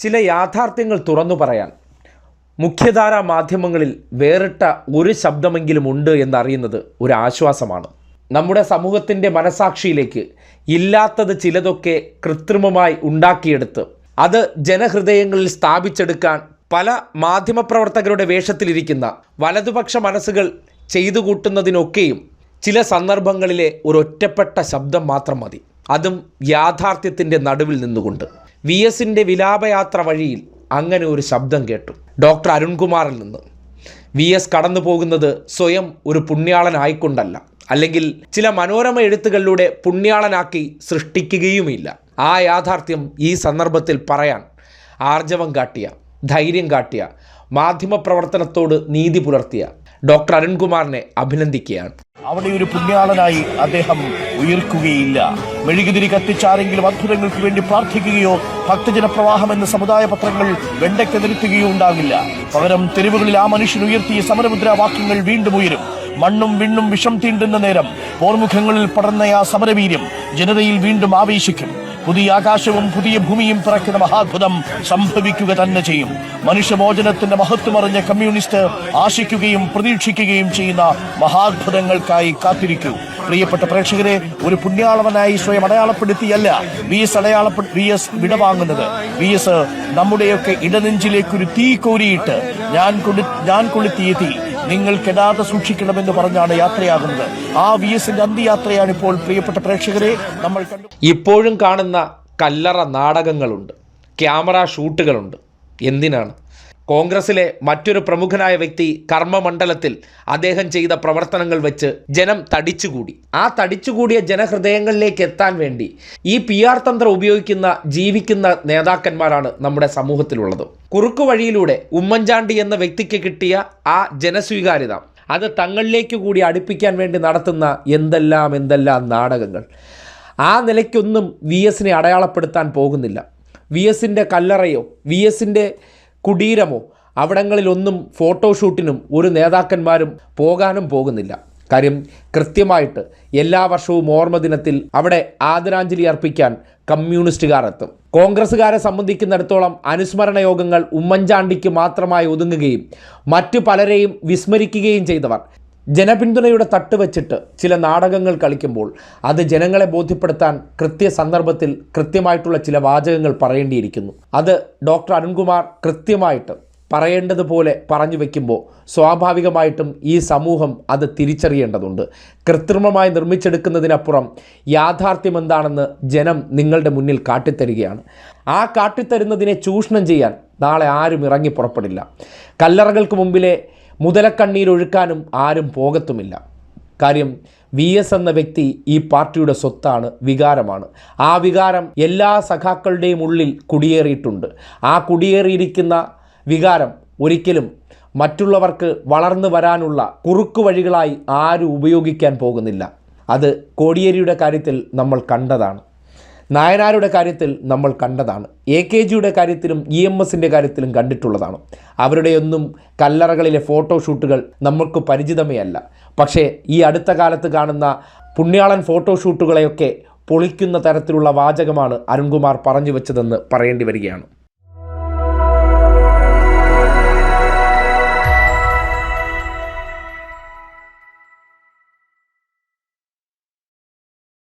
ചില യാഥാർത്ഥ്യങ്ങൾ തുറന്നു പറയാൻ. മുഖ്യധാരാ മാധ്യമങ്ങളിൽ വേറിട്ട ഒരു ശബ്ദമെങ്കിലും ഉണ്ട് എന്നറിയുന്നത് ഒരു ആശ്വാസമാണ്. നമ്മുടെ സമൂഹത്തിന്റെ മനസാക്ഷിയിലേക്ക് ഇല്ലാത്തത് ചിലതൊക്കെ കൃത്രിമമായി ഉണ്ടാക്കിയെടുത്ത് അത് ജനഹൃദയങ്ങളിൽ സ്ഥാപിച്ചെടുക്കാൻ പല മാധ്യമപ്രവർത്തകരുടെ വേഷത്തിലിരിക്കുന്ന വലതുപക്ഷ മനസ്സുകൾ ചെയ്തു കൂട്ടുന്നതിനൊക്കെയും ചില സന്ദർഭങ്ങളിലെ ഒരു ഒറ്റപ്പെട്ട ശബ്ദം മാത്രം മതി. അതും യാഥാർത്ഥ്യത്തിന്റെ നടുവിൽ നിന്നുകൊണ്ട്. വി എസിന്റെ വിലാപയാത്ര വഴിയിൽ അങ്ങനെ ഒരു ശബ്ദം കേട്ടു. ഡോക്ടർ അരുൺകുമാറിൽ നിന്ന്. വി എസ് കടന്നു പോകുന്നത് സ്വയം ഒരു പുണ്യാളനായിക്കൊണ്ടല്ല. അല്ലെങ്കിൽ ചില മനോരമ എഴുത്തുകളിലൂടെ പുണ്യാളനാക്കി സൃഷ്ടിക്കുകയുമില്ല. ആ യാഥാർത്ഥ്യം ഈ സന്ദർഭത്തിൽ പറയാൻ ആർജവം കാട്ടിയ ധൈര്യം കാട്ടിയ മാധ്യമപ്രവർത്തനത്തോട് നീതി പുലർത്തിയ ഡോക്ടർ അരുൺകുമാറിനെ അഭിനന്ദിക്കുകയാണ്. അവിടെ ഒരു പുണ്യാളനായി അദ്ദേഹം ഉയർക്കുകയില്ല. മെഴുകുതിരി കത്തിച്ചാരെങ്കിലും അത്ഭുതങ്ങൾക്ക് വേണ്ടി പ്രാർത്ഥിക്കുകയോ ഭക്തജന പ്രവാഹം എന്ന സമുദായ പത്രങ്ങൾ വെണ്ടയ്ക്ക് നിരത്തുകയോ ഉണ്ടാകില്ല. പകരം തെരുവുകളിൽ ആ മനുഷ്യൻ ഉയർത്തിയ സമരമുദ്രാവാക്യങ്ങൾ വീണ്ടും ഉയരും. മണ്ണും വിണ്ണും വിഷം തീണ്ടുന്ന നേരം പോർമുഖങ്ങളിൽ പടർന്ന ആ സമരവീര്യം ജനതയിൽ വീണ്ടും ആവേശിക്കും. പുതിയ ആകാശവും പുതിയ ഭൂമിയും പിറക്കുന്ന മഹാത്ഭുതം സംഭവിക്കുക തന്നെ ചെയ്യും. മനുഷ്യമോചനത്തിന്റെ മഹത്വമറിഞ്ഞ കമ്മ്യൂണിസ്റ്റ് ആശിക്കുകയും പ്രതീക്ഷിക്കുകയും ചെയ്യുന്ന മഹാത്ഭുതങ്ങൾക്കായി കാത്തിരിക്കൂ. പ്രിയപ്പെട്ട പ്രേക്ഷകരെ ഒരു പുണ്യാളവനായി സ്വയം അടയാളപ്പെടുത്തിയല്ല വി എസ് അടയാളപ്പെ വി എസ് വിടവാങ്ങുന്നത്. വി എസ് നമ്മുടെയൊക്കെ ഇടനെഞ്ചിലേക്ക് ഒരു തീ കോരിയിട്ട് ഞാൻ കൊളു ഞാൻ കൊളുത്തിയ തീ. നിങ്ങൾ കെടാതെ സൂക്ഷിക്കണമെന്ന് പറഞ്ഞാണ് യാത്രയാകുന്നത്. ആ വി എസിന്റെ അന്ത്യയാത്രയാണ് ഇപ്പോൾ പ്രിയപ്പെട്ട പ്രേക്ഷകരെ നമ്മൾ ഇപ്പോഴും കാണുന്ന കല്ലറ നാടകങ്ങളുണ്ട്. ക്യാമറ ഷൂട്ടുകളുണ്ട്. എന്തിനാണ്? കോൺഗ്രസിലെ മറ്റൊരു പ്രമുഖനായ വ്യക്തി കർമ്മമണ്ഡലത്തിൽ അദ്ദേഹം ചെയ്ത പ്രവർത്തനങ്ങൾ വെച്ച് ജനം തടിച്ചുകൂടി. ആ തടിച്ചുകൂടിയ ജനഹൃദയങ്ങളിലേക്ക് എത്താൻ വേണ്ടി ഈ പി ആർ തന്ത്രം ഉപയോഗിക്കുന്ന ജീവിക്കുന്ന നേതാക്കന്മാരാണ് നമ്മുടെ സമൂഹത്തിലുള്ളത്. കുറുക്കു വഴിയിലൂടെ ഉമ്മൻചാണ്ടി എന്ന വ്യക്തിക്ക് കിട്ടിയ ആ ജനസ്വീകാര്യത അത് തങ്ങളിലേക്ക് കൂടി അടുപ്പിക്കാൻ വേണ്ടി നടത്തുന്ന എന്തെല്ലാം എന്തെല്ലാം നാടകങ്ങൾ ആ നിലയ്ക്കൊന്നും വി എസിനെ അടയാളപ്പെടുത്താൻ പോകുന്നില്ല. വി എസിന്റെ കല്ലറയോ വി എസിന്റെ കുടീരമോ? അവിടങ്ങളിലൊന്നും ഫോട്ടോഷൂട്ടിനും ഒരു നേതാക്കന്മാരും പോകാനും പോകുന്നില്ല. കാര്യം കൃത്യമായിട്ട് എല്ലാ വർഷവും ഓർമ്മ ദിനത്തിൽ അവിടെ ആദരാഞ്ജലി അർപ്പിക്കാൻ കമ്മ്യൂണിസ്റ്റുകാർ എത്തും. കോൺഗ്രസ്സുകാരെ സംബന്ധിക്കുന്നിടത്തോളം അനുസ്മരണ യോഗങ്ങൾ ഉമ്മൻചാണ്ടിക്ക് മാത്രമായി ഒതുങ്ങുകയും മറ്റു പലരെയും വിസ്മരിക്കുകയും ചെയ്തവർ. ജനപിന്തുണയുടെ തട്ട് വെച്ചിട്ട് ചില നാടകങ്ങൾ കളിക്കുമ്പോൾ അത് ജനങ്ങളെ ബോധ്യപ്പെടുത്താൻ കൃത്യ സന്ദർഭത്തിൽ കൃത്യമായിട്ടുള്ള ചില വാചകങ്ങൾ പറയേണ്ടിയിരിക്കുന്നു. അത് ഡോക്ടർ അരുൺകുമാർ കൃത്യമായിട്ട് പറയേണ്ടതുപോലെ പറഞ്ഞു വയ്ക്കുമ്പോൾ സ്വാഭാവികമായിട്ടും ഈ സമൂഹം അത് തിരിച്ചറിയേണ്ടതുണ്ട്. കൃത്രിമമായി നിർമ്മിച്ചെടുക്കുന്നതിനപ്പുറം യാഥാർത്ഥ്യം എന്താണെന്ന് ജനം നിങ്ങളുടെ മുന്നിൽ കാട്ടിത്തരികയാണ്. ആ കാട്ടിത്തരുന്നതിനെ ചൂഷണം ചെയ്യാൻ നാളെ ആരും ഇറങ്ങി പുറപ്പെടില്ല. കല്ലറകൾക്ക് മുമ്പിലെ മുതലക്കണ്ണീരൊഴുക്കാനും ആരും പോകത്തുമില്ല. കാര്യം വി എസ് എന്ന വ്യക്തി ഈ പാർട്ടിയുടെ സ്വത്താണ് വികാരമാണ്. ആ വികാരം എല്ലാ സഖാക്കളുടെയും ഉള്ളിൽ കുടിയേറിയിട്ടുണ്ട്. ആ കുടിയേറിയിരിക്കുന്ന വികാരം ഒരിക്കലും മറ്റുള്ളവർക്ക് വളർന്നു വരാനുള്ള കുറുക്കു വഴികളായി ആരും ഉപയോഗിക്കാൻ പോകുന്നില്ല. അത് കോടിയേരിയുടെ കാര്യത്തിൽ നമ്മൾ കണ്ടതാണ്. നായനാരുടെ കാര്യത്തിൽ നമ്മൾ കണ്ടതാണ്. എ കെ ജിയുടെ കാര്യത്തിലും ഇ എം എസിന്റെ കാര്യത്തിലും കണ്ടിട്ടുള്ളതാണ്. അവരുടെയൊന്നും കല്ലറകളിലെ ഫോട്ടോഷൂട്ടുകൾ നമുക്ക് പരിചിതമേ അല്ല പക്ഷേ ഈ അടുത്ത കാലത്ത് കാണുന്ന പുണ്യാളൻ ഫോട്ടോഷൂട്ടുകളെയൊക്കെ പൊളിക്കുന്ന തരത്തിലുള്ള വാചകമാണ് അരുൺകുമാർ പറഞ്ഞു വെച്ചതെന്ന് പറയേണ്ടി വരികയാണ്.